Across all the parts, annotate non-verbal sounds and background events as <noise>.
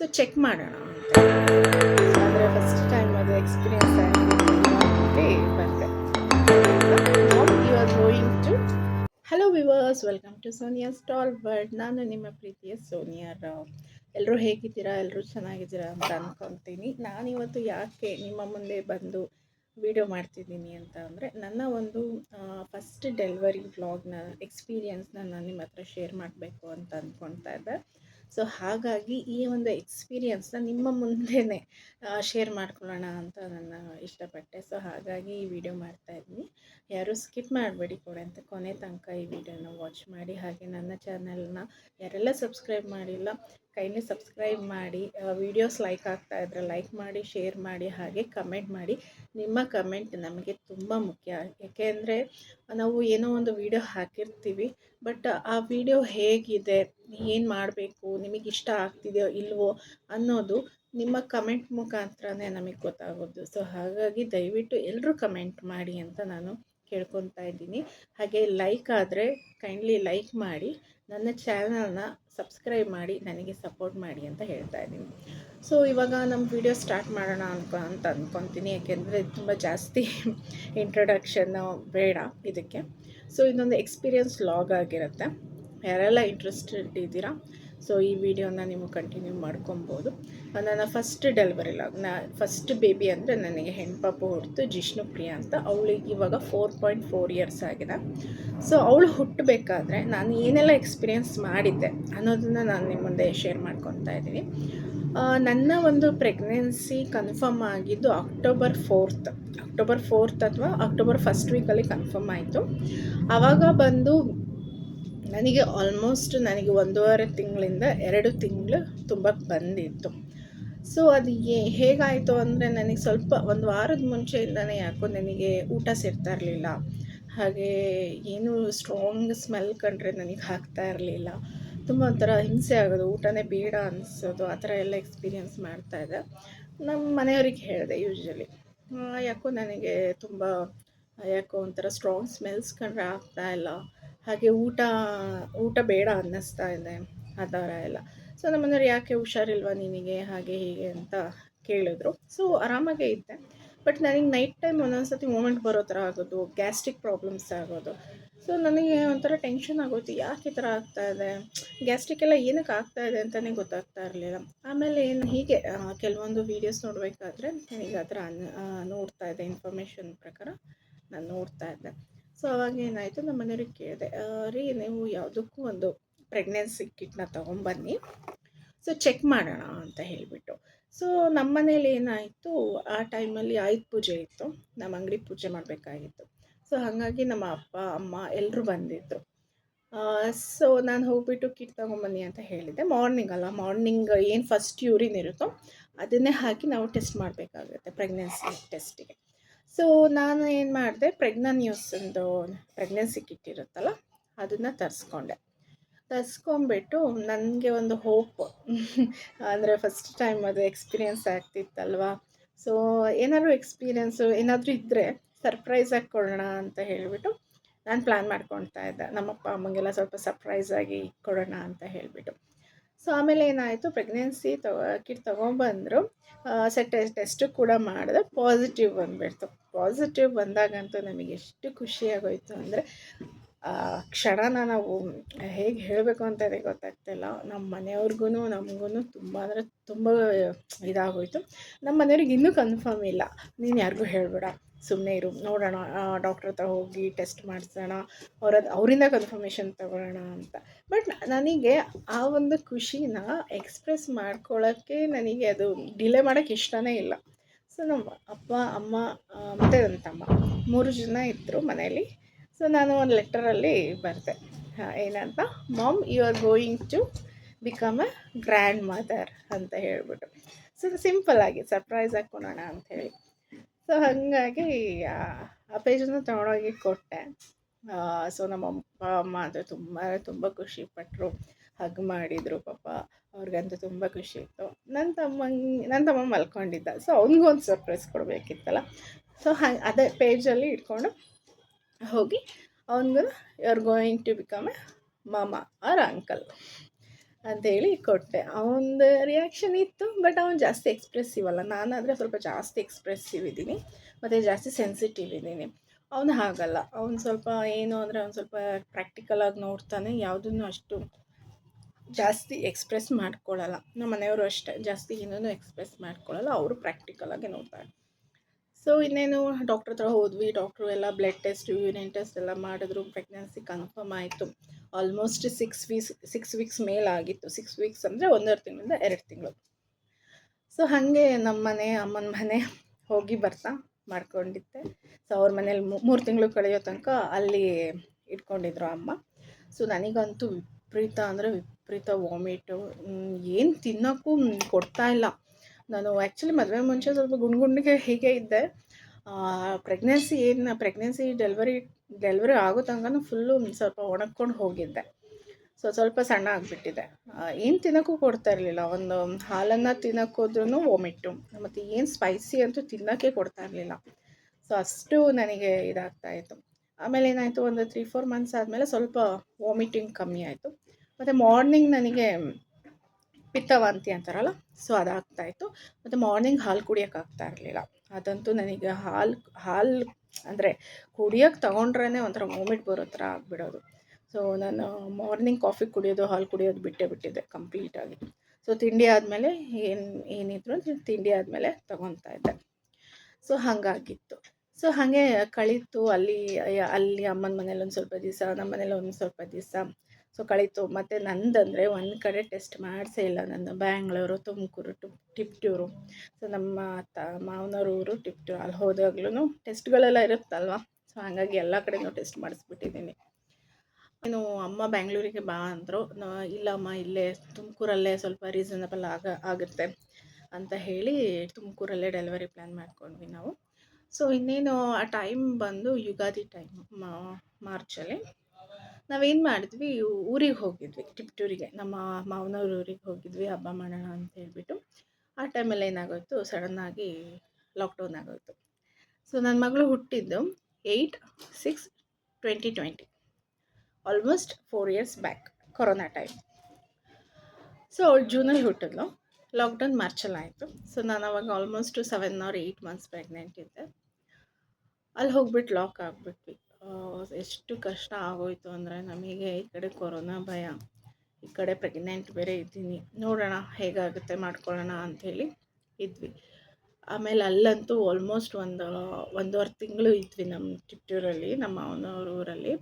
So check ಮಾಡೋಣ. ಅಂದರೆ first time ಅದು ಎಕ್ಸ್ಪೀರಿಯನ್ಸ್ ಬಂದೆ you are going to hello viewers welcome to Sonia stall word ನಾನು ನಿಮ್ಮ ಪ್ರೀತಿಯ ಸೋನಿಯಾ ರಾವ್. ಎಲ್ಲರೂ ಹೇಗಿದ್ದೀರಾ? ಎಲ್ಲರೂ ಚೆನ್ನಾಗಿದ್ದೀರಾ ಅಂತ ಅಂದ್ಕೊತೀನಿ ನಾನಿವತ್ತು ಯಾಕೆ ನಿಮ್ಮ ಮುಂದೆ ಬಂದು ವಿಡಿಯೋ ಮಾಡ್ತಿದ್ದೀನಿ ಅಂತ ಅಂದರೆ ನನ್ನ ಒಂದು ಫಸ್ಟ್ ಡೆಲಿವರಿ ಬ್ಲಾಗ್ನ ಎಕ್ಸ್ಪೀರಿಯನ್ಸ್ನ ನಾನು ನಿಮ್ಮ ಹತ್ರ ಶೇರ್ ಮಾಡಬೇಕು ಅಂತ ಅಂದ್ಕೊಳ್ತಾ ಇದ್ದೆ. ಸೊ ಹಾಗಾಗಿ ಈ ಒಂದು ಎಕ್ಸ್ಪೀರಿಯನ್ಸ್ನ ನಿಮ್ಮ ಮುಂದೆನೇ ಶೇರ್ ಮಾಡ್ಕೊಳ್ಳೋಣ ಅಂತ ನನ್ನ ಇಷ್ಟಪಟ್ಟೆ. ಸೊ ಹಾಗಾಗಿ ಈ ವಿಡಿಯೋ ಮಾಡ್ತಾ ಇದ್ದೀನಿ. ಯಾರೂ ಸ್ಕಿಪ್ ಮಾಡಬೇಡಿ ಕೂಡ ಅಂತ ಕೊನೆ ತನಕ ಈ ವಿಡಿಯೋನ ವಾಚ್ ಮಾಡಿ. ಹಾಗೆ ನನ್ನ ಚಾನಲ್ನ ಯಾರೆಲ್ಲ ಸಬ್ಸ್ಕ್ರೈಬ್ ಮಾಡಿಲ್ಲ ಕೈಲಿ ಸಬ್ಸ್ಕ್ರೈಬ್ ಮಾಡಿ ವಿಡಿಯೋಸ್ ಲೈಕ್ ಆಗ್ತಾ ಇದ್ರೆ ಲೈಕ್ ಮಾಡಿ ಶೇರ್ ಮಾಡಿ, ಹಾಗೆ ಕಮೆಂಟ್ ಮಾಡಿ. ನಿಮ್ಮ ಕಮೆಂಟ್ ನಮಗೆ ತುಂಬ ಮುಖ್ಯ. ಏಕೆಂದರೆ ನಾವು ಏನೋ ಒಂದು ವಿಡಿಯೋ ಹಾಕಿರ್ತೀವಿ ಬಟ್ ಆ ವಿಡಿಯೋ ಹೇಗಿದೆ, ಏನು ಮಾಡಬೇಕು, ನಿಮಗೆ ಇಷ್ಟ ಆಗ್ತಿದೆಯೋ ಇಲ್ವೋ ಅನ್ನೋದು ನಿಮ್ಮ ಕಮೆಂಟ್ ಮುಖಾಂತರನೇ ನಮಗೆ ಗೊತ್ತಾಗೋದು. ಸೊ ಹಾಗಾಗಿ ದಯವಿಟ್ಟು ಎಲ್ಲರೂ ಕಮೆಂಟ್ ಮಾಡಿ ಅಂತ ನಾನು ಕೇಳ್ಕೊತಾ ಇದ್ದೀನಿ. ಹಾಗೆ ಲೈಕ್ ಆದರೆ ಕೈಂಡ್ಲಿ ಲೈಕ್ ಮಾಡಿ, ನನ್ನ ಚಾನಲ್ನ ಸಬ್ಸ್ಕ್ರೈಬ್ ಮಾಡಿ, ನನಗೆ ಸಪೋರ್ಟ್ ಮಾಡಿ ಅಂತ ಹೇಳ್ತಾ ಇದ್ದೀನಿ. ಸೊ ಇವಾಗ ನಮ್ಮ ವಿಡಿಯೋ ಸ್ಟಾರ್ಟ್ ಮಾಡೋಣ ಅನ್ಕೊ, ಅಂತ ಅಂದ್ಕೊತೀನಿ ಯಾಕೆಂದರೆ ತುಂಬ ಜಾಸ್ತಿ <laughs> ಇಂಟ್ರೊಡಕ್ಷನ್ನು ಬೇಡ ಇದಕ್ಕೆ. ಸೊ ಇದೊಂದು ಎಕ್ಸ್ಪೀರಿಯನ್ಸ್ ಲಾಗ್ ಆಗಿರುತ್ತೆ. ಯಾರೆಲ್ಲ ಇಂಟ್ರೆಸ್ಟೆಡ್ ಇದ್ದೀರಾ ಸೊ ಈ ವಿಡಿಯೋನ ನೀವು ಕಂಟಿನ್ಯೂ ಮಾಡ್ಕೊಬೋದು. ನನ್ನ ಫಸ್ಟ್ ಡೆಲಿವರಿ ಲಾಗ್ ನಾ ಫಸ್ಟ್ ಬೇಬಿ ಅಂದರೆ ನನಗೆ ಹೆಣ್ಪಾಪು ಹುಟ್ಟಿತು ಜಿಷ್ಣು ಪ್ರಿಯಾ ಅಂತ. ಅವಳಿಗೆ ಇವಾಗ ಫೋರ್ ಪಾಯಿಂಟ್ ಫೋರ್ ಇಯರ್ಸ್ ಆಗಿದೆ. ಸೊ ಅವಳು ಹುಟ್ಟಬೇಕಾದ್ರೆ ನಾನು ಏನೆಲ್ಲ ಎಕ್ಸ್ಪೀರಿಯೆನ್ಸ್ ಮಾಡಿದ್ದೆ ಅನ್ನೋದನ್ನು ನಾನು ನಿಮ್ಮ ಮುಂದೆ ಶೇರ್ ಮಾಡ್ಕೊತಾ ಇದ್ದೀನಿ. ನನ್ನ ಒಂದು ಪ್ರೆಗ್ನೆನ್ಸಿ ಕನ್ಫರ್ಮ್ ಆಗಿದ್ದು ಅಕ್ಟೋಬರ್ ಫೋರ್ತ್ ಅಕ್ಟೋಬರ್ ಫೋರ್ತ್ ಅಥವಾ ಅಕ್ಟೋಬರ್ ಫಸ್ಟ್ ವೀಕಲ್ಲಿ ಕನ್ಫರ್ಮ್ ಆಯಿತು. ಆವಾಗ ಬಂದು ನನಗೆ ಆಲ್ಮೋಸ್ಟ್ ನನಗೆ ಒಂದೂವರೆ ತಿಂಗಳಿಂದ ಎರಡು ತಿಂಗಳು ತುಂಬ ಬಂದಿತ್ತು. ಸೊ ಅದು ಏ ಹೇಗಾಯಿತು ಅಂದರೆ ನನಗೆ ಸ್ವಲ್ಪ ಒಂದು ವಾರದ ಮುಂಚೆಯಿಂದನೇ ಯಾಕೋ ನನಗೆ ಊಟ ಸೇರ್ತಾ ಇರಲಿಲ್ಲ. ಹಾಗೆ ಏನು ಸ್ಟ್ರಾಂಗ್ ಸ್ಮೆಲ್ ಕಂಡ್ರೆ ನನಗೆ ಹಾಕ್ತಾ ಇರಲಿಲ್ಲ. ತುಂಬ ಒಂಥರ ಹಿಂಸೆ ಆಗೋದು, ಊಟನೇ ಬೇಡ ಅನಿಸೋದು, ಆ ಥರ ಎಲ್ಲ ಎಕ್ಸ್ಪೀರಿಯೆನ್ಸ್ ಮಾಡ್ತಾಯಿದ್ದೆ ನಮ್ಮ ಮನೆಯವ್ರಿಗೆ ಹೇಳಿದೆ ಯೂಶ್ವಲಿ ಯಾಕೋ ನನಗೆ ತುಂಬ, ಯಾಕೋ ಒಂಥರ ಸ್ಟ್ರಾಂಗ್ ಸ್ಮೆಲ್ಸ್ ಕಂಡ್ರೆ ಆಗ್ತಾಯಿಲ್ಲ ಹಾಗೆ ಊಟ ಊಟ ಬೇಡ ಅನ್ನಿಸ್ತಾ ಇದೆ ಆ ಥರ ಎಲ್ಲ. ಸೊ ನಮ್ಮ ಮನೆಯವ್ರು ಯಾಕೆ ಹುಷಾರಿಲ್ವಾ ನಿನಗೆ, ಹಾಗೆ ಹೀಗೆ ಅಂತ ಕೇಳಿದ್ರು. ಸೊ ಆರಾಮಾಗೆ ಇದ್ದೆ. ಬಟ್ ನನಗೆ ನೈಟ್ ಟೈಮ್ ಒಂದೊಂದು ಸತಿ ಮೂಮೆಂಟ್ ಬರೋ ಥರ ಆಗೋದು ಗ್ಯಾಸ್ಟ್ರಿಕ್ ಪ್ರಾಬ್ಲಮ್ಸ್ ಆಗೋದು. ಸೊ ನನಗೆ ಒಂಥರ ಟೆನ್ಷನ್ ಆಗೋಯ್ತು, ಯಾಕೆ ಈ ಥರ ಆಗ್ತಾ ಇದೆ? ಗ್ಯಾಸ್ಟ್ರಿಕ್ ಎಲ್ಲ ಏನಕ್ಕೆ ಆಗ್ತಾ ಇದೆ ಅಂತಲೇ ಗೊತ್ತಾಗ್ತಾ ಇರಲಿಲ್ಲ. ಆಮೇಲೆ ಏನು ಹೀಗೆ ಕೆಲವೊಂದು ವೀಡಿಯೋಸ್ ನೋಡಬೇಕಾದ್ರೆ, ನನಗೆ ಆ ಥರ ಅನ್ ನೋಡ್ತಾ ಇದೆ ಇನ್ಫಾರ್ಮೇಷನ್ ಪ್ರಕಾರ. ನಾನು ನೋಡ್ತಾ ಇದ್ದೆ. ಸೊ, ಅವಾಗ ಏನಾಯಿತು, ನಮ್ಮ ಮನೆಯವ್ರಿಗೆ ಕೇಳಿದೆ ರೀ, ನೀವು ಯಾವುದಕ್ಕೂ ಒಂದು ಪ್ರೆಗ್ನೆನ್ಸಿ ಕಿಟ್ನ ತೊಗೊಂಬನ್ನಿ. ಸೊ ಚೆಕ್ ಮಾಡೋಣ ಅಂತ ಹೇಳಿಬಿಟ್ಟು. ಸೊ, ನಮ್ಮ ಮನೇಲಿ ಏನಾಯಿತು, ಆ ಟೈಮಲ್ಲಿ ಆಯುಧ ಪೂಜೆ ಇತ್ತು. ನಮ್ಮ ಅಂಗಡಿ ಪೂಜೆ ಮಾಡಬೇಕಾಗಿತ್ತು. ಸೊ, ಹಾಗಾಗಿ ನಮ್ಮ ಅಪ್ಪ, ಅಮ್ಮ ಎಲ್ಲರೂ ಬಂದಿದ್ದರು ಸೊ, ನಾನು ಹೋಗ್ಬಿಟ್ಟು ಕಿಟ್ ತೊಗೊಂಬನ್ನಿ ಅಂತ ಹೇಳಿದ್ದೆ. ಮಾರ್ನಿಂಗ್ ಅಲ್ಲ ಮಾರ್ನಿಂಗ್ ಏನು ಫಸ್ಟ್ ಯೂರಿನ್ ಇರುತ್ತೋ, ಅದನ್ನೇ ಹಾಕಿ ನಾವು ಟೆಸ್ಟ್ ಮಾಡಬೇಕಾಗುತ್ತೆ ಪ್ರೆಗ್ನೆನ್ಸಿ ಟೆಸ್ಟಿಗೆ ಸೊ ನಾನು ಏನು ಮಾಡಿದೆ ಪ್ರೆಗ್ನಾ ನ್ಯೂಸಂದು ಪ್ರೆಗ್ನೆನ್ಸಿ ಕಿಟ್ ಇರುತ್ತಲ್ಲ, ಅದನ್ನು ತರಿಸ್ಕೊಂಡೆ. ತರಿಸ್ಕೊಂಬಿಟ್ಟು ನನಗೆ ಒಂದು ಹೋಪ್ ಅಂದರೆ ಫಸ್ಟ್ ಟೈಮ್ ಅದು ಎಕ್ಸ್ಪೀರಿಯೆನ್ಸ್ ಆಗ್ತಿತ್ತಲ್ವ? ಸೊ ಏನಾದರೂ ಎಕ್ಸ್ಪೀರಿಯೆನ್ಸು ಏನಾದರೂ ಇದ್ದರೆ ಸರ್ಪ್ರೈಸಾಗಿ ಕೊಡೋಣ ಅಂತ ಹೇಳಿಬಿಟ್ಟು ನಾನು ಪ್ಲ್ಯಾನ್ ಮಾಡ್ಕೊಳ್ತಾ ಇದ್ದೆ. ನಮ್ಮಪ್ಪ ಅಮ್ಮಂಗೆಲ್ಲ ಸ್ವಲ್ಪ ಸರ್ಪ್ರೈಸಾಗಿ ಕೊಡೋಣ ಅಂತ ಹೇಳಿಬಿಟ್ಟು. ಸೊ ಆಮೇಲೆ ಏನಾಯಿತು? ಪ್ರೆಗ್ನೆನ್ಸಿ ತಗೋ ಕಿಟ್ ತೊಗೊಂಬಂದರು ಸೆಟ್ ಟೆಸ್ಟು ಕೂಡ ಮಾಡಿದೆ. ಪಾಸಿಟಿವ್ ಬಂದುಬಿಡ್ತು. ಪಾಸಿಟಿವ್ ಬಂದಾಗಂತೂ ನಮಗೆ ಎಷ್ಟು ಖುಷಿಯಾಗೋಯ್ತು ಅಂದರೆ ಕ್ಷಣನ ನಾವು ಹೇಗೆ ಹೇಳಬೇಕು ಅಂತಲೇ ಗೊತ್ತಾಗ್ತಿಲ್ಲ. ನಮ್ಮ ಮನೆಯವ್ರಿಗೂ ನಮಗೂ ತುಂಬ ಅಂದರೆ ತುಂಬ ಇದಾಗೋಯ್ತು. ನಮ್ಮ ಮನೆಯವ್ರಿಗೆ ಇನ್ನೂ ಕನ್ಫರ್ಮ್ ಇಲ್ಲ. ನೀನು ಯಾರಿಗೂ ಹೇಳಬೇಡ. ಸುಮ್ಮನೆ ಇರು, ನೋಡೋಣ ಡಾಕ್ಟ್ರ್ ಹತ್ರ ಹೋಗಿ ಟೆಸ್ಟ್ ಮಾಡಿಸೋಣ ಅವ್ರದ್ದು ಅವರಿಂದ ಕನ್ಫರ್ಮೇಷನ್ ತಗೊಳ್ಳೋಣ ಅಂತ. ಬಟ್ ನನಗೆ ಆ ಒಂದು ಖುಷಿನ ಎಕ್ಸ್ಪ್ರೆಸ್ ಮಾಡ್ಕೊಳ್ಳೋಕ್ಕೆ ನನಗೆ ಅದು ಡಿಲೇ ಮಾಡೋಕ್ಕೆ ಇಷ್ಟನೇ ಇಲ್ಲ. ಸೊ ನಮ್ಮ ಅಪ್ಪ, ಅಮ್ಮ ಮತ್ತು ನನ್ನ ತಮ್ಮ ಮೂರು ಜನ ಇದ್ದರು ಮನೆಯಲ್ಲಿ ಸೊ ನಾನು ಒಂದು ಲೆಟರಲ್ಲಿ ಬರ್ತೆ ಏನಂತ? Mom you are going to become a grandmother ಅಂತ ಹೇಳ್ಬಿಟ್ಟು. ಸೊ ಸಿಂಪಲ್ ಆಗಿ ಸರ್ಪ್ರೈಸ್ ಆಗಿ ಅಂತ ಅಂಥೇಳಿ ಸೊ ಹಾಗಾಗಿ, ಆ ಪೇಜನ್ನು ತೊಗೊಂಡೋಗಿ ಕೊಟ್ಟೆ. ಸೊ ನಮ್ಮ ಅಪ್ಪ, ಅಮ್ಮ ಅಂದರೆ ತುಂಬ ತುಂಬ ಖುಷಿಪಟ್ಟರು ಹಗ್ ಮಾಡಿದರು, ಪಾಪ. ಅವ್ರಿಗಂತೂ ತುಂಬ ಖುಷಿ ಇತ್ತು. ನನ್ನ ತಮ್ಮಂಗೆ ನನ್ನ ತಮ್ಮ ಮಲ್ಕೊಂಡಿದ್ದ. ಸೊ ಅವ್ನಿಗೂ ಒಂದು ಸರ್ಪ್ರೈಸ್ ಕೊಡಬೇಕಿತ್ತಲ್ಲ. ಸೊ ಹಾಗೆ, ಅದೇ ಪೇಜಲ್ಲಿ ಇಟ್ಕೊಂಡು ಹೋಗಿ, ಅವನಿಗೂ you are going to become a ಮಾಮ ಆರ್ ಅಂಕಲ್ ಅಂತೇಳಿ ಕೊಟ್ಟೆ. ಅವನದು ರಿಯಾಕ್ಷನ್ ಇತ್ತು ಬಟ್ ಅವನು ಜಾಸ್ತಿ ಎಕ್ಸ್ಪ್ರೆಸಿವ್ ಅಲ್ಲ. ನಾನಾದರೆ ಸ್ವಲ್ಪ ಜಾಸ್ತಿ ಎಕ್ಸ್ಪ್ರೆಸಿವ್ ಇದ್ದೀನಿ, ಮತ್ತು ಜಾಸ್ತಿ ಸೆನ್ಸಿಟಿವ್ ಇದ್ದೀನಿ. ಅವನು ಹಾಗಲ್ಲ. ಅವನು ಸ್ವಲ್ಪ ಏನು ಅಂದರೆ ಅವ್ನು ಸ್ವಲ್ಪ ಪ್ರಾಕ್ಟಿಕಲಾಗಿ ನೋಡ್ತಾನೆ, ಯಾವುದನ್ನು ಅಷ್ಟು ಜಾಸ್ತಿ ಎಕ್ಸ್ಪ್ರೆಸ್ ಮಾಡ್ಕೊಳ್ಳಲ್ಲ ನಮ್ಮ ಮನೆಯವರು ಅಷ್ಟೇ, ಜಾಸ್ತಿ ಏನೂ ಎಕ್ಸ್ಪ್ರೆಸ್ ಮಾಡ್ಕೊಳ್ಳಲ್ಲ ಅವರು ಪ್ರಾಕ್ಟಿಕಲಾಗಿ ನೋಡ್ತಾರೆ. ಸೊ ಇನ್ನೇನು ಡಾಕ್ಟ್ರ್ ಹತ್ರ ಹೋದ್ವಿ ಡಾಕ್ಟ್ರು ಎಲ್ಲ ಬ್ಲಡ್ ಟೆಸ್ಟ್ ಯೂರಿನ್ ಟೆಸ್ಟ್ ಎಲ್ಲ ಮಾಡಿದ್ರು ಪ್ರೆಗ್ನೆನ್ಸಿ ಕನ್ಫರ್ಮ್ ಆಯಿತು. Almost six weeks six weeks ಮೇಲಾಗಿತ್ತು six weeks ಅಂದರೆ ಒಂದೂವರೆ ತಿಂಗಳಿಂದ ಎರಡು ತಿಂಗಳು. ಸೊ ಹಾಗೆ ನಮ್ಮ ಮನೆ, ಅಮ್ಮನ ಮನೆ ಹೋಗಿ ಬರ್ತಾ ಮಾಡ್ಕೊಂಡಿದ್ದೆ. ಸೊ ಅವ್ರ ಮನೇಲಿ ಮೂರು ತಿಂಗಳು ಕಳೆಯೋ ತನಕ ಅಲ್ಲಿ ಇಟ್ಕೊಂಡಿದ್ರು ಅಮ್ಮ. ಸೊ ನನಗಂತೂ ವಿಪರೀತ ಅಂದರೆ ವಿಪರೀತ ವಾಮಿಟು ಏನು ತಿನ್ನೋಕ್ಕೂ ಕೊಡ್ತಾ ಇಲ್ಲ. ನಾನು ಆ್ಯಕ್ಚುಲಿ ಮದುವೆ ಮುಂಚೆ ಸ್ವಲ್ಪ ಗುಂಡು ಗುಂಡಿಗೆ ಹೀಗೆ ಇದ್ದೆ. ಪ್ರೆಗ್ನೆನ್ಸಿ ಏನು ಪ್ರೆಗ್ನೆನ್ಸಿ ಡೆಲಿವರಿ ಡೆಲಿವರಿ ಆಗೋ ತನಕ ಫುಲ್ಲು ಸ್ವಲ್ಪ ಒಣಗ್ಕೊಂಡು ಹೋಗಿದ್ದೆ. ಸೊ ಸ್ವಲ್ಪ ಸಣ್ಣ ಆಗಿಬಿಟ್ಟಿದೆ. ಏನು ತಿನ್ನೋಕ್ಕೂ ಕೊಡ್ತಾ ಇರಲಿಲ್ಲ. ಒಂದು ಹಾಲನ್ನು ತಿನ್ನೋಕ್ಕೋದ್ರೂ ವಾಮಿಟ್ಟು ಮತ್ತು ಏನು ಸ್ಪೈಸಿ ಅಂತೂ ತಿನ್ನೋಕ್ಕೆ ಕೊಡ್ತಾ ಇರಲಿಲ್ಲ. ಸೊ ಅಷ್ಟು ನನಗೆ ಇದಾಗ್ತಾ ಇತ್ತು. ಆಮೇಲೆ ಏನಾಯಿತು, ಒಂದು ತ್ರೀ ಫೋರ್ ಮಂತ್ಸ್ ಆದಮೇಲೆ ಸ್ವಲ್ಪ ವಾಮಿಟಿಂಗ್ ಕಮ್ಮಿ ಆಯಿತು. ಮತ್ತು ಮಾರ್ನಿಂಗ್ ನನಗೆ ಪಿತ್ತವಾಂತಿ ಅಂತಾರಲ್ಲ? ಸೊ ಅದಾಗ್ತಾಯಿತ್ತು. ಮತ್ತು ಮಾರ್ನಿಂಗ್ ಹಾಲು ಕುಡಿಯೋಕ್ಕಾಗ್ತಾ ಇರಲಿಲ್ಲ. ಅದಂತೂ ನನಗೆ ಹಾಲು ಹಾಲು ಅಂದರೆ ಕುಡಿಯೋಕ್ಕೆ ತೊಗೊಂಡ್ರೇ ಒಂಥರ ವಾಮಿಟ್ ಬರೋ ಥರ ಆಗಿಬಿಡೋದು. ಸೊ ನಾನು ಮಾರ್ನಿಂಗ್ ಕಾಫಿ ಕುಡಿಯೋದು, ಹಾಲು ಕುಡಿಯೋದು ಬಿಟ್ಟೇ ಬಿಟ್ಟಿದ್ದೆ ಕಂಪ್ಲೀಟಾಗಿ ಸೊ ತಿಂಡಿ ಆದಮೇಲೆ ಏನು, ಏನಿದ್ರು ತಿಂಡಿ ಆದಮೇಲೆ ತೊಗೊತಾ ಇದ್ದೆ. ಸೊ ಹಾಗಾಗಿತ್ತು. ಸೊ ಹಾಗೆ ಕಳೀತು. ಅಲ್ಲಿ ಅಲ್ಲಿ ಅಮ್ಮನ ಮನೇಲಿ ಒಂದು ಸ್ವಲ್ಪ ದಿವಸ ನಮ್ಮ ಮನೇಲಿ ಒಂದು ಸ್ವಲ್ಪ ದಿವಸ. ಸೊ ಕಳೀತು. ಮತ್ತು ನಂದಂದರೆ ಒಂದು ಕಡೆ ಟೆಸ್ಟ್ ಮಾಡಿಸೇ ಇಲ್ಲ ನನ್ನ ಬ್ಯಾಂಗ್ಳೂರು, ತುಮಕೂರು, ಟಿಪ್, ಟಿಪ್ಟೂರು. ಸೊ ನಮ್ಮ ತ ಮಾವನವ್ರ ಊರು ಟಿಪ್ಟೂರು. ಅಲ್ಲಿ ಹೋದಾಗ್ಲೂ ಟೆಸ್ಟ್ಗಳೆಲ್ಲ ಇರುತ್ತಲ್ವ? ಸೊ ಹಾಗಾಗಿ ಎಲ್ಲ ಕಡೆನೂ ಟೆಸ್ಟ್ ಮಾಡಿಸ್ಬಿಟ್ಟಿದ್ದೀನಿ ಏನು ಅಮ್ಮ ಬ್ಯಾಂಗ್ಳೂರಿಗೆ ಬಾ ಅಂದರು. ಇಲ್ಲಮ್ಮ, ಇಲ್ಲೇ ತುಮಕೂರಲ್ಲೇ ಸ್ವಲ್ಪ ರೀಸನಬಲ್ ಆಗ, ಆಗುತ್ತೆ ಅಂತ ಹೇಳಿ ತುಮಕೂರಲ್ಲೇ ಡೆಲಿವರಿ ಪ್ಲ್ಯಾನ್ ಮಾಡ್ಕೊಂಡ್ವಿ ನಾವು. ಸೊ ಇನ್ನೇನು ಆ ಟೈಮ್ ಬಂದು ಯುಗಾದಿ ಟೈಮ್ ಮಾರ್ಚಲ್ಲಿ ನಾವೇನು ಮಾಡಿದ್ವಿ, ಊರಿಗೆ ಹೋಗಿದ್ವಿ, ಟಿಪ್ಟೂರಿಗೆ, ನಮ್ಮ ಮಾವನವ್ರ ಊರಿಗೆ ಹೋಗಿದ್ವಿ, ಹಬ್ಬ ಮಾಡೋಣ ಅಂತ ಹೇಳ್ಬಿಟ್ಟು. ಆ ಟೈಮಲ್ಲಿ ಏನಾಗೋಯ್ತು ಸಡನ್ನಾಗಿ ಲಾಕ್ಡೌನ್ ಆಗೋಯ್ತು. ಸೊ ನನ್ನ ಮಗಳು ಹುಟ್ಟಿದ್ದು eight six twenty twenty almost four years back corona time so ಅವಳು ಜೂನಲ್ಲಿ ಹುಟ್ಟಿದ್ಲು. ಲಾಕ್ಡೌನ್ ಮಾರ್ಚಲ್ಲಿ ಆಯಿತು. ಸೊ ನಾನು ಅವಾಗ almost seven or eight months pregnant ಇದ್ದೆ. ಅಲ್ಲಿ ಹೋಗ್ಬಿಟ್ಟು ಲಾಕ್ ಆಗಿಬಿಟ್ವಿ. ಎಷ್ಟು ಕಷ್ಟ ಆಗೋಯ್ತು ಅಂದರೆ ನಮಗೆ ಈ ಕಡೆ ಕೊರೋನಾ ಭಯ. ಈ ಕಡೆ ಪ್ರೆಗ್ನೆಂಟ್ ಬೇರೆ ಇದ್ದೀನಿ. ನೋಡೋಣ ಹೇಗಾಗುತ್ತೆ ಮಾಡ್ಕೊಳ್ಳೋಣ ಅಂಥೇಳಿ ಇದ್ವಿ. ಆಮೇಲೆ ಅಲ್ಲಂತೂ ಆಲ್ಮೋಸ್ಟ್ ಒಂದು, ಒಂದೂವರೆ ತಿಂಗಳು ಇದ್ವಿ ನಮ್ಮ ಚಿಟ್ಟೂರಲ್ಲಿ, ನಮ್ಮ ಮಾವನವ್ರ ಊರಲ್ಲಿ.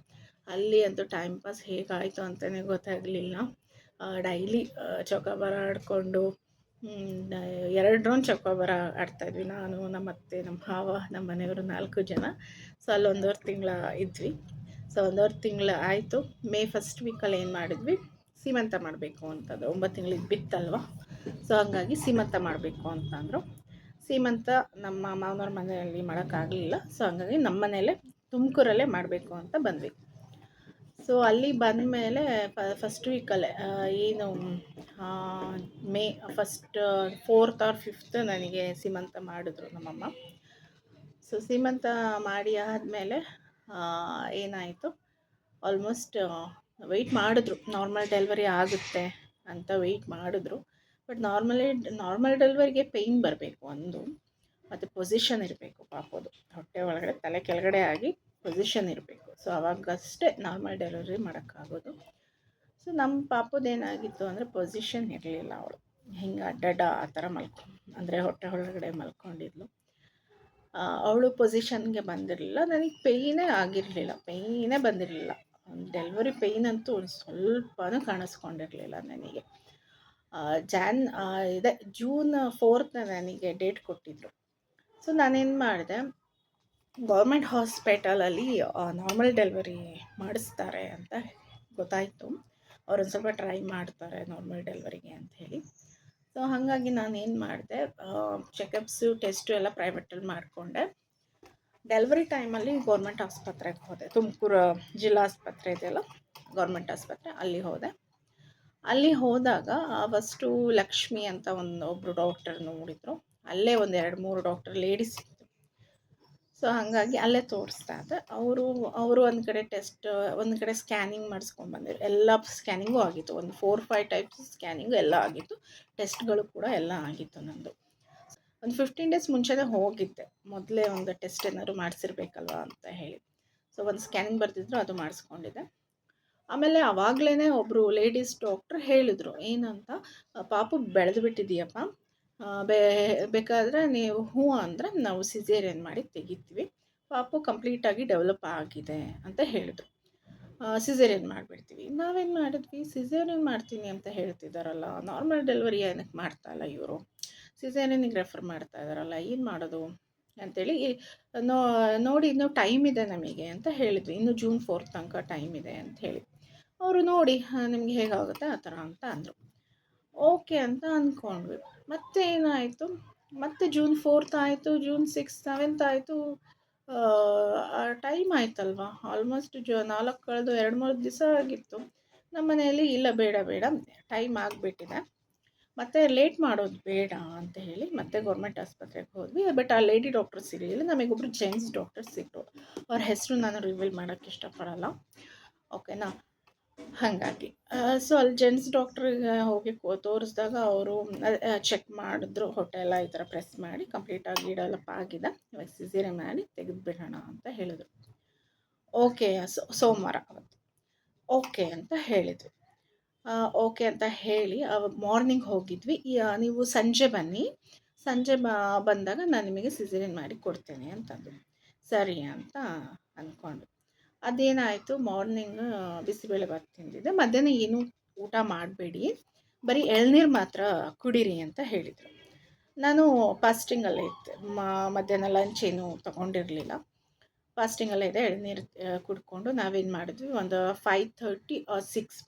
ಅಲ್ಲಿ ಅಂತೂ ಟೈಮ್ ಪಾಸ್ ಹೇಗಾಯಿತು ಅಂತಲೇ ಗೊತ್ತಾಗಲಿಲ್ಲ. ಡೈಲಿ ಚೌಕಾಬಾರ ಆಡಿಕೊಂಡು ಎರಡು ರೌಂಡ್ ಚೌಕಾಬಾರ ಆಡ್ತಾಯಿದ್ವಿ ನಾನು, ನಮ್ಮ ಅತ್ತೆ, ನಮ್ಮ ಭಾವ ನಮ್ಮ ಮನೆಯವರು ನಾಲ್ಕು ಜನ. ಸೊ ಅಲ್ಲಿ ಒಂದೂವರೆ ತಿಂಗಳ ಇದ್ವಿ. ಸೊ ಒಂದೂವರೆ ತಿಂಗಳ ಆಯಿತು. ಮೇ ಫಸ್ಟ್ ವೀಕಲ್ಲಿ ಏನು ಮಾಡಿದ್ವಿ? ಸೀಮಂತ ಮಾಡಬೇಕು ಅಂತಂದು ಒಂಬತ್ತು ತಿಂಗಳಿಗೆ ಬಿತ್ತಲ್ವ? ಸೊ ಹಂಗಾಗಿ ಸೀಮಂತ ಮಾಡಬೇಕು ಅಂತಂದರು. ಸೀಮಂತ ನಮ್ಮ ಮಾವನವ್ರ ಮನೆಯಲ್ಲಿ ಮಾಡೋಕ್ಕಾಗಲಿಲ್ಲ ಸೊ ಹಂಗಾಗಿ ನಮ್ಮ ಮನೆಯಲ್ಲೇ ತುಮಕೂರಲ್ಲೇ ಮಾಡಬೇಕು ಅಂತ ಬಂದ್ವಿ. ಸೊ ಅಲ್ಲಿ ಬಂದ ಮೇಲೆ ಫಸ್ಟ್ ವೀಕಲ್ಲೇ ಏನು May first fourth or fifth ನನಗೆ ಸೀಮಂತ ಮಾಡಿದ್ರು ನಮ್ಮಮ್ಮ. ಸೊ ಸೀಮಂತ ಮಾಡಿ ಆದಮೇಲೆ ಏನಾಯಿತು? ಆಲ್ಮೋಸ್ಟ್ ವೆಯ್ಟ್ ಮಾಡಿದ್ರು. ನಾರ್ಮಲ್ ಡೆಲಿವರಿ ಆಗುತ್ತೆ ಅಂತ ವೆಯ್ಟ್ ಮಾಡಿದ್ರು. ಬಟ್ ನಾರ್ಮಲಿ ನಾರ್ಮಲ್ ಡೆಲಿವರಿಗೆ ಪೇಯ್ನ್ ಬರಬೇಕು ಒಂದು. ಮತ್ತು ಪೊಸಿಷನ್ ಇರಬೇಕು ಪಾಪದು ಹೊಟ್ಟೆ ಒಳಗಡೆ, ತಲೆ ಕೆಳಗಡೆ ಆಗಿ ಪೊಸಿಷನ್ ಇರಬೇಕು. ಸೊ ಅವಾಗಷ್ಟೇ ನಾರ್ಮಲ್ ಡೆಲಿವರಿ ಮಾಡೋಕ್ಕಾಗೋದು. ಸೊ ನಮ್ಮ ಪಾಪದೇನಾಗಿತ್ತು ಅಂದರೆ ಪೊಸಿಷನ್ ಇರಲಿಲ್ಲ ಅವಳು. ಹಿಂಗೆ ಅಡ್ಡಡ್ಡ ಆ ಥರ ಮಲ್ಕೊ, ಅಂದರೆ ಹೊಟ್ಟೆ ಒಳಗಡೆ ಮಲ್ಕೊಂಡಿದ್ಲು. ಅವಳು ಪೊಸಿಷನ್ಗೆ ಬಂದಿರಲಿಲ್ಲ. ನನಗೆ ಪೇಯ್ನೇ ಆಗಿರಲಿಲ್ಲ. ಪೇಯ್ನೇ ಬಂದಿರಲಿಲ್ಲ. ಡೆಲಿವರಿ ಪೇಯ್ನ್ ಅಂತೂ ಸ್ವಲ್ಪನೂ ಕಾಣಿಸ್ಕೊಂಡಿರಲಿಲ್ಲ ನನಗೆ. ಜಾನ್ ಇದೆ ಜೂನ್ ಫೋರ್ತ್ನ ನನಗೆ ಡೇಟ್ ಕೊಟ್ಟಿದ್ದರು ಸೊ ನಾನೇನು ಮಾಡಿದೆ ಗೌರ್ಮೆಂಟ್ ಹಾಸ್ಪಿಟಲಲ್ಲಿ ನಾರ್ಮಲ್ ಡೆಲಿವರಿ ಮಾಡಿಸ್ತಾರೆ ಅಂತ ಗೊತ್ತಾಯಿತು. ಅವ್ರೊಂದು ಸ್ವಲ್ಪ ಟ್ರೈ ಮಾಡ್ತಾರೆ ನಾರ್ಮಲ್ ಡೆಲಿವರಿಗೆ ಅಂತ ಹೇಳಿ. ಸೊ, ಹಾಗಾಗಿ ನಾನು ಏನು ಮಾಡಿದೆ ಚೆಕಪ್ಸು, ಟೆಸ್ಟು ಎಲ್ಲ ಪ್ರೈವೇಟಲ್ಲಿ ಮಾಡಿಕೊಂಡೆ. ಡೆಲಿವರಿ ಟೈಮಲ್ಲಿ ಗೌರ್ಮೆಂಟ್ ಆಸ್ಪತ್ರೆಗೆ ಹೋದೆ. ತುಮಕೂರು ಜಿಲ್ಲಾ ಆಸ್ಪತ್ರೆ ಇದೆಯಲ್ಲ, ಗೌರ್ಮೆಂಟ್ ಆಸ್ಪತ್ರೆ, ಅಲ್ಲಿ ಹೋದೆ. ಅಲ್ಲಿ ಹೋದಾಗ ಫಸ್ಟು ಲಕ್ಷ್ಮಿ ಅಂತ ಒಂದು ಒಬ್ಬರು ಡಾಕ್ಟರ್ ನೋಡಿದರು. ಅಲ್ಲೇ ಒಂದು ಎರಡು ಮೂರು ಡಾಕ್ಟರ್, ಲೇಡೀಸ್ ಸೊ ಹಾಗಾಗಿ ಅಲ್ಲೇ ತೋರಿಸ್ತಾ ಇದೆ. ಅವರು ಅವರು ಒಂದು ಕಡೆ ಟೆಸ್ಟ್ ಒಂದು ಕಡೆ ಸ್ಕ್ಯಾನಿಂಗ್ ಮಾಡಿಸ್ಕೊಂಡು ಬಂದಿದ್ರು. ಎಲ್ಲ ಸ್ಕ್ಯಾನಿಂಗು ಆಗಿತ್ತು. ಒಂದು ಫೋರ್ ಫೈವ್ ಟೈಪ್ಸ್ ಸ್ಕ್ಯಾನಿಂಗು ಎಲ್ಲ ಆಗಿತ್ತು. ಟೆಸ್ಟ್ಗಳು ಕೂಡ ಎಲ್ಲ ಆಗಿತ್ತು ನಂದು. ಒಂದು ಫಿಫ್ಟೀನ್ ಡೇಸ್ ಮುಂಚೆನೇ ಹೋಗಿದ್ದೆ. ಮೊದಲೇ ಒಂದು ಟೆಸ್ಟ್ ಏನಾದ್ರು ಮಾಡಿಸಿರ್ಬೇಕಲ್ವ ಅಂತ ಹೇಳಿ. ಸೊ ಒಂದು ಸ್ಕ್ಯಾನಿಂಗ್ ಬರ್ತಿದ್ರು ಅದು ಮಾಡಿಸ್ಕೊಂಡಿದ್ದೆ. ಆಮೇಲೆ ಆವಾಗಲೇ ಒಬ್ಬರು ಲೇಡೀಸ್ ಡಾಕ್ಟ್ರ್ ಹೇಳಿದರು, ಏನಂತ, ಪಾಪು ಬೆಳೆದು ಬಿಟ್ಟಿದೆಯಪ್ಪ ಬೇ, ಬೇಕಾದರೆ ನೀವು ಹೂ ಅಂದರೆ ನಾವು ಸಿಜೇರಿಯನ್ ಮಾಡಿ ತೆಗಿತೀವಿ. ಪಾಪು ಕಂಪ್ಲೀಟಾಗಿ ಡೆವಲಪ್ ಆಗಿದೆ ಅಂತ ಹೇಳಿದ್ರು. ಸಿಜೇರಿಯನ್ ಮಾಡಿಬಿಡ್ತೀವಿ. ನಾವೇನು ಮಾಡಿದ್ವಿ? ಸಿಜೇರಿಯನ್ ಮಾಡ್ತೀನಿ ಅಂತ ಹೇಳ್ತಿದ್ದಾರಲ್ಲ ನಾರ್ಮಲ್ ಡೆಲಿವರಿ ಏನಕ್ಕೆ ಮಾಡ್ತಾಯಿಲ್ಲ ಇವರು? ಸಿಸೇರಿಯನಿಗೆ ರೆಫರ್ ಮಾಡ್ತಾ ಇದ್ದಾರಲ್ಲ ಏನು ಮಾಡೋದು ಅಂತೇಳಿ ನೋಡಿ ಇನ್ನೂ ಟೈಮ್ ಇದೆ ನಮಗೆ ಅಂತ ಹೇಳಿದ್ವಿ ಇನ್ನು ಜೂನ್ ಫೋರ್ತ್ ತನಕ ಟೈಮ್ ಇದೆ ಅಂತ ಹೇಳಿ. ಅವರು ನೋಡಿ ನಿಮಗೆ ಹೇಗಾಗುತ್ತೆ ಆ ಥರ ಅಂತ ಅಂದರು. ಓಕೆ ಅಂತ ಅಂದ್ಕೊಂಡ್ವಿ. ಮತ್ತೆ ಏನಾಯಿತು? ಮತ್ತೆ ಜೂನ್ ಫೋರ್ತ್ ಆಯಿತು ಜೂನ್ ಸಿಕ್ಸ್ ಸೆವೆಂತ್ ಆಯಿತು. ಟೈಮ್ ಆಯ್ತಲ್ವಾ? ಆಲ್ಮೋಸ್ಟ್ ಜ, ನಾಲ್ಕು ಕಳೆದು ಎರಡು ಮೂರು ದಿವಸ ಆಗಿತ್ತು. ನಮ್ಮ ಮನೆಯಲ್ಲಿ ಇಲ್ಲ, ಬೇಡ ಬೇಡ ಟೈಮ್ ಆಗಿಬಿಟ್ಟಿದೆ. ಮತ್ತೆ ಲೇಟ್ ಮಾಡೋದು ಬೇಡ ಅಂತ ಹೇಳಿ ಮತ್ತೆ ಗೌರ್ಮೆಂಟ್ ಆಸ್ಪತ್ರೆಗೆ ಹೋದ್ವಿ. ಬಟ್ ಆ ಲೇಡಿ ಡಾಕ್ಟರ್ ಸಿಗಲಿಲ್ಲ. ನಮಗೊಬ್ಬರು ಜೆಂಟ್ಸ್ ಡಾಕ್ಟರ್ ಸಿಕ್ಕರು ಅವ್ರ ಹೆಸರು ನಾನು ರಿವೀಲ್ ಮಾಡೋಕ್ಕೆ ಇಷ್ಟಪಡಲ್ಲ. ಓಕೆನಾ ಹಾಗಾಗಿ. ಸೊ ಅಲ್ಲಿ ಜೆಂಟ್ಸ್ ಡಾಕ್ಟ್ರಿಗೆ ಹೋಗಿ ತೋರಿಸಿದಾಗ ಅವರು ಚೆಕ್ ಮಾಡಿದ್ರು ಹೊಟ್ಟೆ ಎಲ್ಲ ಈ ಥರ ಪ್ರೆಸ್ ಮಾಡಿ ಕಂಪ್ಲೀಟಾಗಿ ಇಡಲಪ್ಪ ಆಗಿದೆ. ಇವಾಗ ಸಿಸಿರೆ ಮಾಡಿ ತೆಗೆದುಬಿಡೋಣ ಅಂತ ಹೇಳಿದರು. ಓಕೆ ಸೋಮವಾರ ಅವತ್ತು. ಓಕೆ ಅಂತ ಹೇಳಿದ್ವಿ ಓಕೆ ಅಂತ ಹೇಳಿ ಮಾರ್ನಿಂಗ್ ಹೋಗಿದ್ವಿ. ನೀವು ಸಂಜೆ ಬನ್ನಿ. ಸಂಜೆ ಬಂದಾಗ ನಾನು ನಿಮಗೆ ಸಿಸೇರಿಯನ್ ಮಾಡಿ ಕೊಡ್ತೇನೆ ಅಂತಂದು ಸರಿ ಅಂತ ಅಂದ್ಕೊಂಡು ಅದೇನಾಯಿತು? ಮಾರ್ನಿಂಗ್ ಬಿಸಿಬೇಳೆಭಾತ್ ತಿಂದಿದ್ದೆ. ಮಧ್ಯಾಹ್ನ ಏನು ಊಟ ಮಾಡಬೇಡಿ. ಬರೀ ಎಳ್ನೀರು ಮಾತ್ರ ಕುಡೀರಿ ಅಂತ ಹೇಳಿದರು. ನಾನು ಫಾಸ್ಟಿಂಗಲ್ಲೇ ಇದ್ದೆ. ಮಧ್ಯಾಹ್ನ ಲಂಚ್ ಏನು ತೊಗೊಂಡಿರಲಿಲ್ಲ. ಫಾಸ್ಟಿಂಗಲ್ಲೇ ಇದೆ ಎಳ್ನೀರು ಕುಡ್ಕೊಂಡು ನಾವೇನು ಮಾಡಿದ್ವಿ? ಒಂದು ಫೈವ್ ಥರ್ಟಿ ಸಿಕ್ಸ್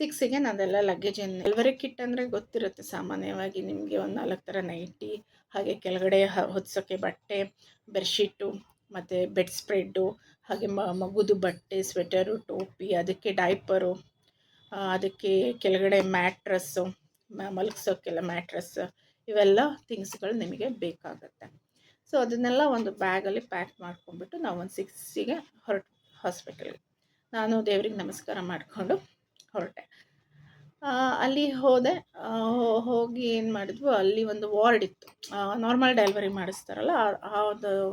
ಸಿಕ್ಸಿಗೆ ನಾನೆಲ್ಲ ಲಗೇಜ್ ಏನು ಎಲ್ವರೆ ಕಿಟ್ ಅಂದರೆ ಗೊತ್ತಿರುತ್ತೆ ಸಾಮಾನ್ಯವಾಗಿ ನಿಮಗೆ ಒಂದು ನಾಲ್ಕು ಥರ ನೈಟಿ ಹಾಗೆ ಕೆಳಗಡೆ ಹೊದ್ಸೋಕ್ಕೆ ಬಟ್ಟೆ ಬೆಡ್ಶೀಟು ಮತ್ತು ಬೆಡ್ ಸ್ಪ್ರೆಡ್ಡು ಹಾಗೆ ಮಗುದು ಬಟ್ಟೆ ಸ್ವೆಟರು ಟೋಪಿ, ಅದಕ್ಕೆ ಡೈಪರು ಅದಕ್ಕೆ ಕೆಳಗಡೆ ಮ್ಯಾಟ್ರಸ್ಸು ಮಲಗಿಸೋಕ್ಕೆಲ್ಲ ಮ್ಯಾಟ್ರಸ್ ಇವೆಲ್ಲ ಥಿಂಗ್ಸ್ಗಳು ನಿಮಗೆ ಬೇಕಾಗುತ್ತೆ. ಸೊ ಅದನ್ನೆಲ್ಲ ಒಂದು ಬ್ಯಾಗಲ್ಲಿ ಪ್ಯಾಕ್ ಮಾಡ್ಕೊಂಡ್ಬಿಟ್ಟು ನಾವು ಒಂದು ಸಿಕ್ಸಿಗೆ ಹೊರಟು ಹಾಸ್ಪಿಟಲ್ಗೆ ನಾನು ದೇವ್ರಿಗೆ ನಮಸ್ಕಾರ ಮಾಡಿಕೊಂಡು ಹೊರಟೆ. ಅಲ್ಲಿ ಹೋದೆ. ಹೋಗಿ ಏನು ಮಾಡಿದ್ವು? ಅಲ್ಲಿ ಒಂದು ವಾರ್ಡ್ ಇತ್ತು. ನಾರ್ಮಲ್ ಡೆಲಿವರಿ ಮಾಡಿಸ್ತಾರಲ್ಲ, ಆ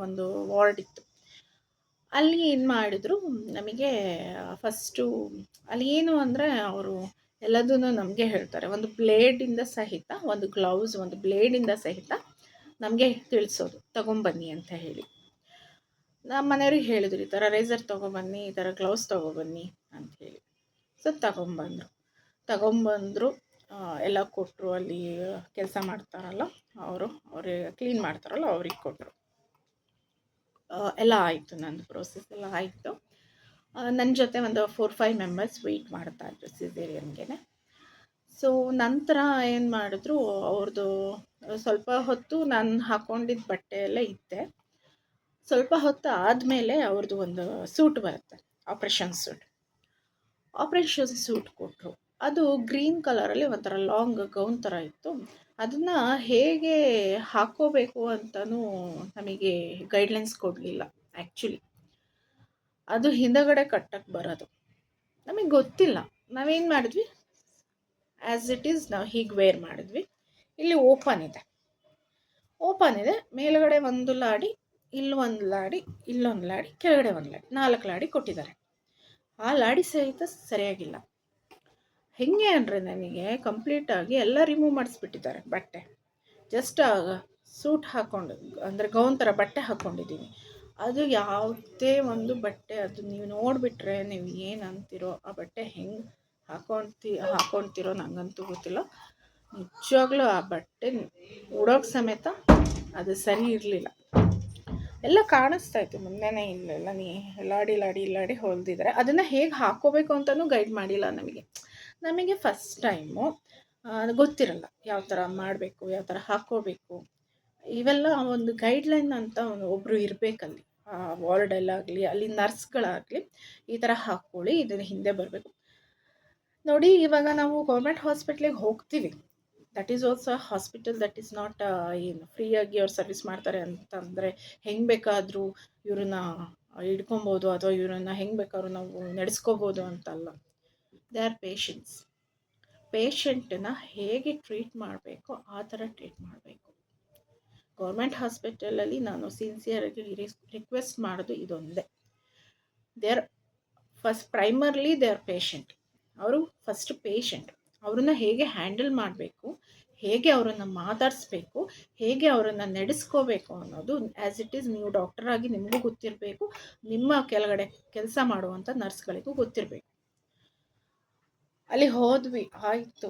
ಒಂದು ವಾರ್ಡ್ ಇತ್ತು. ಅಲ್ಲಿ ಏನು ಮಾಡಿದ್ರು, ನಮಗೆ, ಫಸ್ಟು ಅಲ್ಲಿ ಏನು ಅಂದರೆ ಅವರು ಎಲ್ಲದನ್ನು ನಮಗೆ ಹೇಳ್ತಾರೆ. ಒಂದು ಬ್ಲೇಡಿಂದ ಸಹಿತ, ಒಂದು ಗ್ಲೌಸ್ ಒಂದು ಬ್ಲೇಡಿಂದ ಸಹಿತ ನಮಗೆ ತಿಳಿಸೋದು. ತಗೊಂಬನ್ನಿ ಅಂತ ಹೇಳಿ. ನಮ್ಮ ಮನೆಯವ್ರಿಗೆ ಹೇಳಿದ್ರು, ಈ ಥರ ರೇಸರ್ ತೊಗೊಬನ್ನಿ, ಈ ಥರ ಗ್ಲೌಸ್ ತೊಗೊಬನ್ನಿ ಹೇಳಿ. ಸೊ ತಗೊಂಬಂದರು. ತಗೊಂಬಂದರು ಎಲ್ಲ ಕೊಟ್ಟರು ಅಲ್ಲಿ ಕೆಲಸ ಮಾಡ್ತಾರಲ್ಲ, ಅವರು ಅವ್ರಿಗೆ ಕ್ಲೀನ್ ಮಾಡ್ತಾರಲ್ಲ, ಅವ್ರಿಗೆ ಕೊಟ್ಟರು ಎಲ್ಲ ಆಯಿತು ನಂದು ಪ್ರೋಸೆಸ್ ಎಲ್ಲ ಆಯಿತು. ನನ್ನ ಜೊತೆ ಒಂದು ಫೋರ್ ಫೈವ್ ಮೆಂಬರ್ಸ್ ವೆಯ್ಟ್ ಮಾಡ್ತಾಯಿದ್ರು ಸಿಸೇರಿಯನ್ಗೆ ಸೊ ನಂತರ ಏನು ಮಾಡಿದ್ರು ಅವ್ರದ್ದು ಸ್ವಲ್ಪ ಹೊತ್ತು ನಾನು ಹಾಕೊಂಡಿದ್ದ ಬಟ್ಟೆ ಎಲ್ಲ ಇದ್ದೆ. ಸ್ವಲ್ಪ ಹೊತ್ತು ಆದಮೇಲೆ ಅವ್ರದ್ದು ಒಂದು ಸೂಟ್ ಬರುತ್ತೆ ಆಪ್ರೇಷನ್ ಸೂಟ್ ಆಪ್ರೇಷನ್ ಸೂಟ್ ಕೊಟ್ಟರು ಅದು ಗ್ರೀನ್ ಕಲರಲ್ಲಿ ಒಂಥರ ಲಾಂಗ್ ಗೌನ್ ಥರ ಇತ್ತು. ಅದನ್ನು ಹೇಗೆ ಹಾಕ್ಕೋಬೇಕು ಅಂತಲೂ ನಮಗೆ ಗೈಡ್ಲೈನ್ಸ್ ಕೊಡಲಿಲ್ಲ ಆ್ಯಕ್ಚುಲಿ ಅದು ಹಿಂದಗಡೆ ಕಟ್ಟಕ್ಕೆ ಬರೋದು. ನಮಗೆ ಗೊತ್ತಿಲ್ಲ. ನಾವೇನು ಮಾಡಿದ್ವಿ? ಆ್ಯಸ್ ಇಟ್ ಈಸ್ ನಾವು ಹೀಗೆ ವೇರ್ ಮಾಡಿದ್ವಿ. ಇಲ್ಲಿ ಓಪನ್ ಇದೆ. ಓಪನ್ ಇದೆ. ಮೇಲುಗಡೆ ಒಂದು ಲಾಡಿ, ಇಲ್ಲಿ ಒಂದು ಲಾಡಿ ಇಲ್ಲೊಂದು ಲಾಡಿ, ಕೆಳಗಡೆ ಒಂದು ಲಾಡಿ, ನಾಲ್ಕು ಲಾಡಿ ಕೊಟ್ಟಿದ್ದಾರೆ. ಆ ಲಾಡಿ ಸಹಿತ ಸರಿಯಾಗಿಲ್ಲ. ಹೆಂಗೆ ಅಂದರೆ ನನಗೆ ಕಂಪ್ಲೀಟಾಗಿ ಎಲ್ಲ ರಿಮೂವ್ ಮಾಡಿಸ್ಬಿಟ್ಟಿದ್ದಾರೆ, ಬಟ್ಟೆ. ಜಸ್ಟ್ ಸೂಟ್ ಹಾಕ್ಕೊಂಡು ಅಂದರೆ ಗೌನ್ ಥರ ಬಟ್ಟೆ ಹಾಕ್ಕೊಂಡಿದ್ದೀನಿ ಅದು ಯಾವುದೇ ಒಂದು ಬಟ್ಟೆ, ಅದು ನೀವು ನೋಡಿಬಿಟ್ರೆ ನೀವು ಏನು ಅಂತೀರೋ ಆ ಬಟ್ಟೆ ಹೆಂಗೆ ಹಾಕೊಳ್ತಿ ಹಾಕೊಂತಿರೋ ನನಗಂತೂ ಗೊತ್ತಿಲ್ಲ. ನಿಜವಾಗ್ಲೂ ಆ ಬಟ್ಟೆ ಉಡೋಕೆ ಸಮೇತ ಅದು ಸರಿ ಇರಲಿಲ್ಲ. ಎಲ್ಲ ಕಾಣಿಸ್ತಾ ಇತ್ತು, ಮುಂದೆನೇ ಇಲ್ಲ ನೀ ಲಾಡಿ ಲಾಡಿ ಲಾಡಿ ಹೊಲ್ದಿದ್ದಾರೆ ಅದನ್ನು ಹೇಗೆ ಹಾಕ್ಕೋಬೇಕು ಅಂತಲೂ ಗೈಡ್ ಮಾಡಿಲ್ಲ ನಮಗೆ. ನಮಗೆ ಫಸ್ಟ್ ಟೈಮು ಗೊತ್ತಿರಲ್ಲ ಯಾವ ಥರ ಮಾಡಬೇಕು, ಯಾವ ಥರ ಹಾಕ್ಕೋಬೇಕು ಇವೆಲ್ಲ ಒಂದು ಗೈಡ್ಲೈನ್ ಅಂತ ಒಂದು ಒಬ್ಬರು ಇರಬೇಕಲ್ಲಿ. ಆ ವಾರ್ಡಲ್ಲಾಗಲಿ ಅಲ್ಲಿ ನರ್ಸ್ಗಳಾಗಲಿ ಈ ಥರ ಹಾಕ್ಕೊಳ್ಳಿ ಇದನ್ನು ಹಿಂದೆ ಬರಬೇಕು. ನೋಡಿ, ಇವಾಗ ನಾವು ಗೌರ್ಮೆಂಟ್ ಹಾಸ್ಪಿಟ್ಲಿಗೆ ಹೋಗ್ತೀವಿ. That is also hospital that is not ಏನು ಫ್ರೀಯಾಗಿ ಅವ್ರು ಸರ್ವಿಸ್ ಮಾಡ್ತಾರೆ ಅಂತಂದರೆ ಹೆಂಗೆ ಬೇಕಾದರೂ ಇವ್ರನ್ನ ಹಿಡ್ಕೊಬೋದು ಅಥವಾ ಇವ್ರನ್ನ ಹೆಂಗೆ ಬೇಕಾದ್ರೂ ನಾವು ನಡೆಸ್ಕೋಬೋದು ಅಂತಲ್ಲ. ದೇ ಆರ್ ಪೇಷಂಟ್ಸ್ ಪೇಷಂಟನ್ನ ಹೇಗೆ ಟ್ರೀಟ್ ಮಾಡಬೇಕು ಆ ಥರ ಟ್ರೀಟ್ ಮಾಡಬೇಕು. ಗೌರ್ಮೆಂಟ್ ಹಾಸ್ಪಿಟಲಲ್ಲಿ ನಾನು ಸಿನ್ಸಿಯರಾಗಿ ರಿಕ್ವೆಸ್ಟ್ ಮಾಡೋದು ಇದೊಂದೇ. They are first primarily they are patient ಅವರು ಫಸ್ಟ್ ಪೇಷಂಟ್ ಅವ್ರನ್ನ ಹೇಗೆ ಹ್ಯಾಂಡಲ್ ಮಾಡಬೇಕು, ಹೇಗೆ ಅವರನ್ನು ಮಾತಾಡಿಸ್ಬೇಕು, ಹೇಗೆ ಅವರನ್ನು ನಡೆಸ್ಕೋಬೇಕು ಅನ್ನೋದು ಆ್ಯಸ್ ಇಟ್ ಈಸ್ ನೀವು ಡಾಕ್ಟರಾಗಿ ನಿಮಗೂ ಗೊತ್ತಿರಬೇಕು, ನಿಮ್ಮ ಕೆಳಗಡೆ ಕೆಲಸ ಮಾಡುವಂಥ ನರ್ಸ್ಗಳಿಗೂ ಗೊತ್ತಿರಬೇಕು. ಅಲ್ಲಿ ಹೋದ್ವಿ. ಆಯಿತು.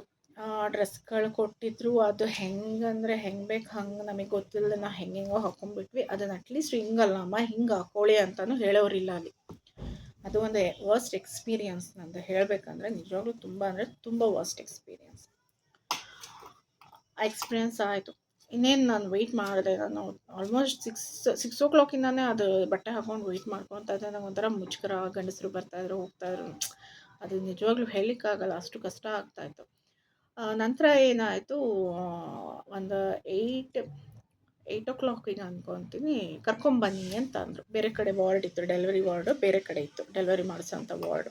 ಡ್ರೆಸ್ಗಳು ಕೊಟ್ಟಿದ್ರು. ಅದು ಹೆಂಗಂದರೆ ಹೆಂಗೆ ಬೇಕು ಹಂಗೆ ನಮಗೆ ಗೊತ್ತಿಲ್ಲದೆ ನಾವು ಹೆಂಗೆ ಹೆಂಗೋ ಹಾಕೊಂಡ್ಬಿಟ್ವಿ ಅದನ್ನು ಅಟ್ಲೀಸ್ಟ್ ಹಿಂಗಲ್ಲಮ್ಮ ಹಿಂಗೆ ಹಾಕೊಳ್ಳಿ ಅಂತಲೂ ಹೇಳೋರಿಲ್ಲ ಅಲ್ಲಿ. ಅದು ಒಂದು ವರ್ಸ್ಟ್ ಎಕ್ಸ್ಪೀರಿಯನ್ಸ್ ನಂದು. ಹೇಳಬೇಕಂದ್ರೆ ನಿಜವಾಗ್ಲೂ ತುಂಬ ಅಂದರೆ ತುಂಬ ವರ್ಸ್ಟ್ ಎಕ್ಸ್ಪೀರಿಯನ್ಸ್ ಎಕ್ಸ್ಪೀರಿಯನ್ಸ್ ಆಯಿತು. ಇನ್ನೇನು ನಾನು ವೆಯ್ಟ್ ಮಾಡಿದೆ. ನಾನು ಆಲ್ಮೋಸ್ಟ್ ಸಿಕ್ಸ್ ಸಿಕ್ಸ್ ಓ ಕ್ಲಾಕಿಂದನೇ ಅದು ಬಟ್ಟೆ ಹಾಕೊಂಡು ವೆಯ್ಟ್ ಮಾಡ್ಕೊತಾ ಇದ್ದೆ. ನಂಗೆ ಒಂಥರ ಮುಚ್ಕರ ಗಂಡಸರು ಬರ್ತಾಯಿದ್ರು ಹೋಗ್ತಾಯಿದ್ರು ಅದು ನಿಜವಾಗ್ಲೂ ಹೇಳಲಿಕ್ಕಾಗಲ್ಲ, ಅಷ್ಟು ಕಷ್ಟ ಆಗ್ತಾಯಿತ್ತು ನಂತರ ಏನಾಯಿತು ಒಂದು ಏಯ್ಟ್ ಏಯ್ಟ್ ಓ ಕ್ಲಾಕಿಗೆ ಅಂದ್ಕೊತೀನಿ ಕರ್ಕೊಂಬನ್ನಿ ಅಂತ ಅಂದರು. ಬೇರೆ ಕಡೆ ವಾರ್ಡ್ ಇತ್ತು, ಡೆಲಿವರಿ ವಾರ್ಡು, ಬೇರೆ ಕಡೆ ಇತ್ತು, ಡೆಲಿವರಿ ಮಾಡಿಸೋಂಥ ವಾರ್ಡ್,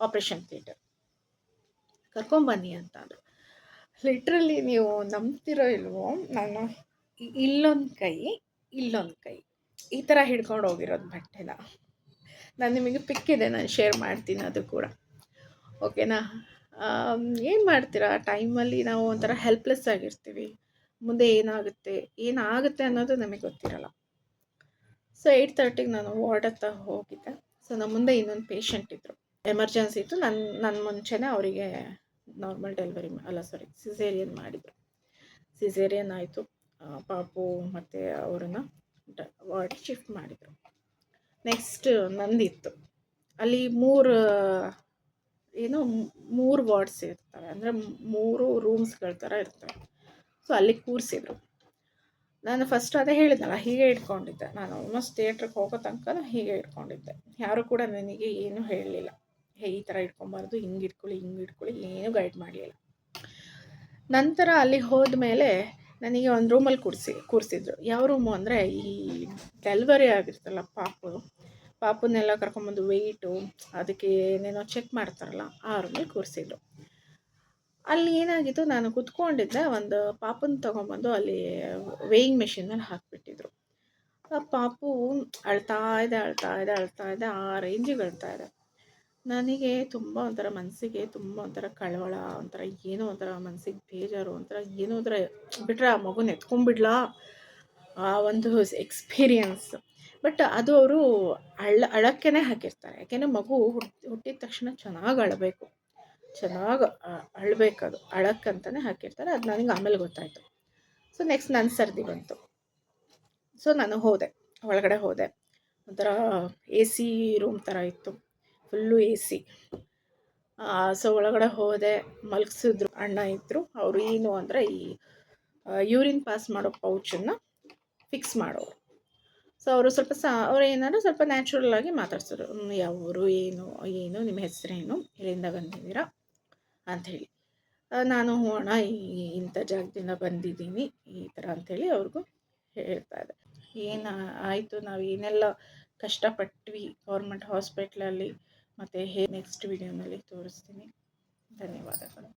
ಆಪ್ರೇಷನ್ ಥಿಯೇಟರ್. ಕರ್ಕೊಂಬನ್ನಿ ಅಂತ ಅಂದರು. ಲಿಟ್ರಲಿ ನೀವು ನಂಬ್ತಿರೋ ಇಲ್ವೋ, ನಾನು ಇಲ್ಲೊಂದು ಕೈ ಇಲ್ಲೊಂದು ಕೈ, ಈ ಥರ ಹಿಡ್ಕೊಂಡು ಹೋಗಿರೋದು ಬಟ್ಟೆನ. ನಾನು ನಿಮಗೆ ಪಿಕ್ಕಿದೆ ನಾನು ಶೇರ್ ಮಾಡ್ತೀನಿ ಅದು ಕೂಡ. ಓಕೆನಾ? ಏನು ಮಾಡ್ತೀರಾ? ಆ ಟೈಮಲ್ಲಿ ನಾವು ಒಂಥರ ಹೆಲ್ಪ್ಲೆಸ್ ಆಗಿರ್ತೀವಿ. ಮುಂದೆ ಏನಾಗುತ್ತೆ? ಏನಾಗುತ್ತೆ ಅನ್ನೋದು ನಮಗೆ ಗೊತ್ತಿರಲ್ಲ. ಸೊ ಏಯ್ಟ್ ತರ್ಟಿಗೆ ನಾನು ವಾರ್ಡ್ ಹತ್ತಿರ ಹೋಗಿದ್ದೆ. ಸೊ ನಮ್ಮ ಮುಂದೆ ಇನ್ನೊಂದು ಪೇಷಂಟ್ ಇದ್ದರು ಎಮರ್ಜೆನ್ಸಿ ಇತ್ತು. ನನ್ನ ನನ್ನ ಮುಂಚೆನೇ ಅವರಿಗೆ ನಾರ್ಮಲ್ ಡೆಲಿವರಿ ಅಲ್ಲ ಸಾರಿ ಸಿಸೇರಿಯನ್ ಮಾಡಿದರು. ಸಿಸೇರಿಯನ್ ಆಯಿತು. ಪಾಪು ಮತ್ತು ಅವರನ್ನು ವಾರ್ಡ್ ಶಿಫ್ಟ್ ಮಾಡಿದರು. ನೆಕ್ಸ್ಟ್ ನಂದಿತ್ತು. ಅಲ್ಲಿ ಮೂರು ಏನು ಮೂರು ವಾರ್ಡ್ಸ್ ಇರ್ತವೆ ಅಂದರೆ ಮೂರು ರೂಮ್ಸ್ಗಳ ಥರ ಇರ್ತವೆ ಸೊ ಅಲ್ಲಿ ಕೂರಿಸಿದ್ರು. ನಾನು ಫಸ್ಟ್ ಅದೇ ಹೇಳಿದ್ನಲ್ಲ, ಹೀಗೆ ಇಟ್ಕೊಂಡಿದ್ದೆ. ನಾನು ಆಲ್ಮೋಸ್ಟ್ ಥಿಯೇಟ್ರಿಗೆ ಹೋಗೋ ತನಕ ಹೀಗೆ ಇಟ್ಕೊಂಡಿದ್ದೆ. ಯಾರು ಕೂಡ ನನಗೆ ಏನೂ ಹೇಳಲಿಲ್ಲ. ಹೇ, ಈ ಥರ ಇಟ್ಕೊಬಾರ್ದು, ಹಿಂಗೆ ಇಟ್ಕೊಳ್ಳಿ ಹಿಂಗೆ ಇಟ್ಕೊಳ್ಳಿ, ಏನೂ ಗೈಡ್ ಮಾಡಲಿಲ್ಲ. ನಂತರ ಅಲ್ಲಿ ಹೋದ ಮೇಲೆ ನನಗೆ ಒಂದು ರೂಮಲ್ಲಿ ಕೂರಿಸಿ, ಕೂರಿಸಿದ್ರು. ಯಾವ ರೂಮು ಅಂದರೆ ಈ ಡೆಲ್ವರಿ ಆಗಿರ್ತಲ್ಲ ಪಾಪು. ಪಾಪನ್ನೆಲ್ಲ ಕರ್ಕೊಂಬಂದು ವೆಯ್ಟು ಅದಕ್ಕೆ ಏನೇನೋ ಚೆಕ್ ಮಾಡ್ತಾರಲ್ಲ, ಆ ರೂಮಲ್ಲಿ ಕೂರಿಸಿದ್ರು ಅಲ್ಲಿ ಏನಾಗಿತ್ತು, ನಾನು ಕುತ್ಕೊಂಡಿದ್ದೆ, ಒಂದು ಪಾಪನ ತೊಗೊಂಬಂದು ಅಲ್ಲಿ ವೇಯಿಂಗ್ ಮೆಷಿನಲ್ಲಿ ಹಾಕಿಬಿಟ್ಟಿದ್ರು. ಆ ಪಾಪು ಅಳ್ತಾ ಇದೆ ಅಳ್ತಾ ಇದೆ ಅಳ್ತಾ ಇದೆ, ಆ ರೇಂಜಿಗೆ ಅಳ್ತಾ ಇದೆ. ನನಗೆ ತುಂಬ ಒಂಥರ ಮನಸ್ಸಿಗೆ ತುಂಬ ಒಂಥರ ಕಳವಳ, ಒಂಥರ ಏನೋ ಒಂಥರ ಮನಸ್ಸಿಗೆ ಬೇಜಾರು, ಒಂಥರ ಏನೋ ಒಂಥರ ಬಿಟ್ರೆ ಆ ಮಗುನ ಎತ್ಕೊಂಡ್ಬಿಡ್ಲಾ ಆ ಒಂದು ಎಕ್ಸ್ಪೀರಿಯನ್ಸ್ ಬಟ್ ಅದು ಅವರು ಅಳ ಅಳಕ್ಕೇ ಹಾಕಿರ್ತಾರೆ. ಯಾಕೆಂದರೆ ಮಗು ಹುಟ್ಟಿ, ಹುಟ್ಟಿದ ತಕ್ಷಣ ಚೆನ್ನಾಗಿ ಅಳಬೇಕು. ಚೆನ್ನಾಗಿ ಅಳಬೇಕದು. ಅಳಕ್ಕಂತಲೇ ಹಾಕಿರ್ತಾರೆ. ಅದು ನನಗೆ ಆಮೇಲೆ ಗೊತ್ತಾಯಿತು. ಸೊ ನೆಕ್ಸ್ಟ್ ನನ್ನ ಸರ್ದಿ ಬಂತು. ಸೊ ನಾನು ಹೋದೆ. ಒಳಗಡೆ ಹೋದೆ. ಒಂಥರ ಎ ಸಿ ರೂಮ್ ಥರ ಇತ್ತು. ಫುಲ್ಲು ಎ ಸಿ ಸೊ ಒಳಗಡೆ ಹೋದೆ. ಮಲಗಿಸಿದ್ರು. ಅಣ್ಣ ಇದ್ದರು ಅವರು ಏನು ಅಂದರೆ ಈ ಯೂರಿನ್ ಪಾಸ್ ಮಾಡೋ ಪೌಚನ್ನು ಫಿಕ್ಸ್ ಮಾಡೋರು. ಸೊ ಅವರು ಸ್ವಲ್ಪ ಸಾ, ಅವ್ರು ಏನಾದ್ರು ಸ್ವಲ್ಪ ನ್ಯಾಚುರಲ್ ಆಗಿ ಮಾತಾಡ್ಸೋರು. ಯಾವರು, ಏನು ಏನು, ನಿಮ್ಮ ಹೆಸರೇನು, ಎಲ್ಲಿಂದ ಬಂದಿದ್ದೀರಾ ಅಂಥೇಳಿ ನಾನು ಹೋಣ, ಈ ಇಂಥ ಜಾಗದಿಂದ ಬಂದಿದ್ದೀನಿ, ಈ ಥರ ಅಂಥೇಳಿ ಅವ್ರಿಗೂ ಹೇಳ್ತಾ ಇದೆ ಏನು, ಆಯಿತು, ನಾವು ಏನೆಲ್ಲ ಕಷ್ಟಪಟ್ವಿ, ಗೌರ್ಮೆಂಟ್ ಹಾಸ್ಪಿಟ್ಲಲ್ಲಿ, ಮತ್ತು ಹೇ, ನೆಕ್ಸ್ಟ್ ವಿಡಿಯೋನಲ್ಲಿ ತೋರಿಸ್ತೀನಿ. ಧನ್ಯವಾದಗಳು.